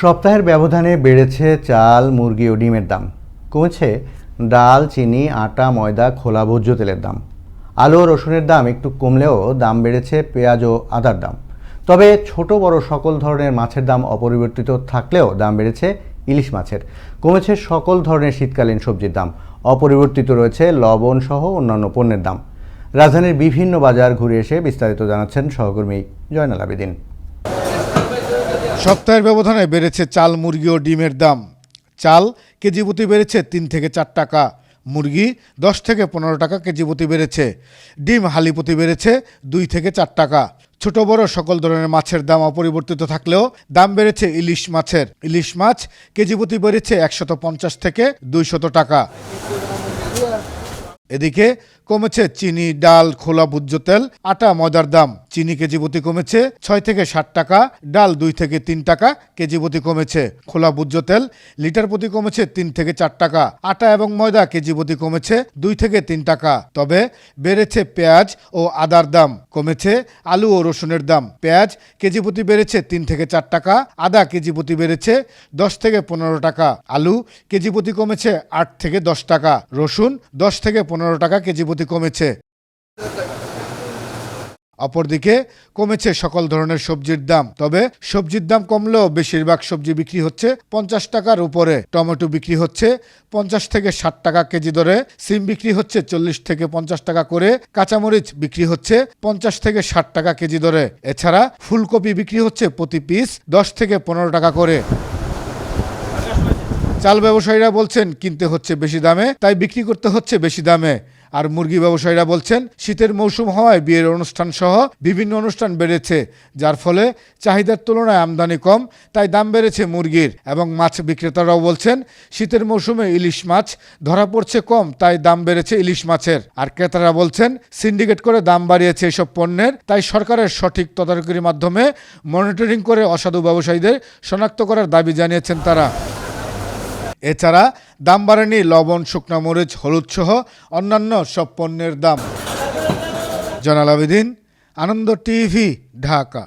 সপ্তাহের ব্যবধানে বেড়েছে চাল, মুরগি ও ডিমের দাম। কমেছে ডাল, চিনি, আটা, ময়দা, খোলা ভোজ্য তেলের দাম। আলু ও রসুনের দাম একটু কমলেও দাম বেড়েছে পেঁয়াজ ও আদার দাম। তবে ছোট বড় সকল ধরনের মাছের দাম অপরিবর্তিত থাকলেও দাম বেড়েছে ইলিশ মাছের। কমেছে সকল ধরনের শীতকালীন সবজির দাম। অপরিবর্তিত রয়েছে লবণ সহ অন্যান্য পণ্যের দাম। রাজধানীর বিভিন্ন বাজার ঘুরে এসে বিস্তারিত জানাচ্ছেন সহকর্মী জয়নাল আবেদিন। সপ্তাহের ব্যবধানে বেড়েছে চাল, মুরগি ও ডিমের দাম। চাল কেজি প্রতি বেড়েছে তিন থেকে চার টাকা, মুরগি দশ থেকে পনেরো টাকা কেজি প্রতি বেড়েছে। ডিম, হালি প্রতি বেড়েছে দুই থেকে চার টাকা। ছোট, বড় সকল ধরনের মাছের দাম অপরিবর্তিত থাকলেও দাম বেড়েছে ইলিশ মাছের। ইলিশ মাছ কেজি প্রতি বেড়েছে একশত পঞ্চাশ থেকে দুইশত টাকা। এদিকে কমেছে চিনি, ডাল, খোলা ভোজ্য তেল, আটা, ময়দার দাম। চিনি কেজি প্রতি কমেছে, ছয় থেকে ষাট টাকা, ডাল দুই থেকে তিন টাকা কেজি প্রতি কমেছে। খোলা ভোজ্য তেল, লিটার প্রতি কমেছে তিন থেকে চার টাকা, আটা এবং ময়দা কেজি প্রতি কমেছে দুই থেকে তিন টাকা। তবে বেড়েছে পেঁয়াজ ও আদার দাম কমেছে, আলু ও রসুনের দাম। পেঁয়াজ কেজি প্রতি বেড়েছে তিন থেকে চার টাকা, আদা কেজি প্রতি বেড়েছে দশ থেকে পনেরো টাকা, আলু কেজি প্রতি কমেছে আট থেকে দশ টাকা, রসুন দশ থেকে পনেরো টাকা কেজি প্রতি কমেছে। অপরদিকে কমেছে সকল ধরনের সবজির দাম। তবে সবজির দাম কমলেও বেশিরভাগ সবজি বিক্রি হচ্ছে পঞ্চাশ টাকার উপরে। টমেটো বিক্রি হচ্ছে পঞ্চাশ থেকে ষাট টাকা কেজি দরে। সিম বিক্রি হচ্ছে চল্লিশ থেকে পঞ্চাশ টাকা করে। কাঁচামরিচ বিক্রি হচ্ছে পঞ্চাশ থেকে ষাট টাকা কেজি দরে। এছাড়া ফুলকপি বিক্রি হচ্ছে প্রতি পিস দশ থেকে পনেরো টাকা করে। চাল ব্যবসায়ীরা বলছেন, কিনতে হচ্ছে বেশি দামে, তাই বিক্রি করতে হচ্ছে বেশি দামে। আর মুরগি ব্যবসায়ীরা বলছেন, শীতের মৌসুম হওয়ায় বিয়ের অনুষ্ঠান সহ বিভিন্ন অনুষ্ঠান বেড়েছে, যার ফলে চাহিদার তুলনায় আমদানি কম, তাই দাম বেড়েছে মুরগির। এবং মাছ বিক্রেতারাও বলছেন, শীতের মৌসুমে ইলিশ মাছ ধরা পড়ছে কম, তাই দাম বেড়েছে ইলিশ মাছের। আর ক্রেতারা বলছেন, সিন্ডিকেট করে দাম বাড়িয়েছে এসব পণ্যের, তাই সরকারের সঠিক তদারকির মাধ্যমে মনিটরিং করে অসাধু ব্যবসায়ীদের শনাক্ত করার দাবি জানিয়েছেন তারা। এছাড়া দাম বাড়েনি লবণ, শুকনা মরিচ, হলুদ সহ অন্যান্য সব পণ্যের দাম। জনাল আবেদিন, আনন্দ টিভি, ঢাকা।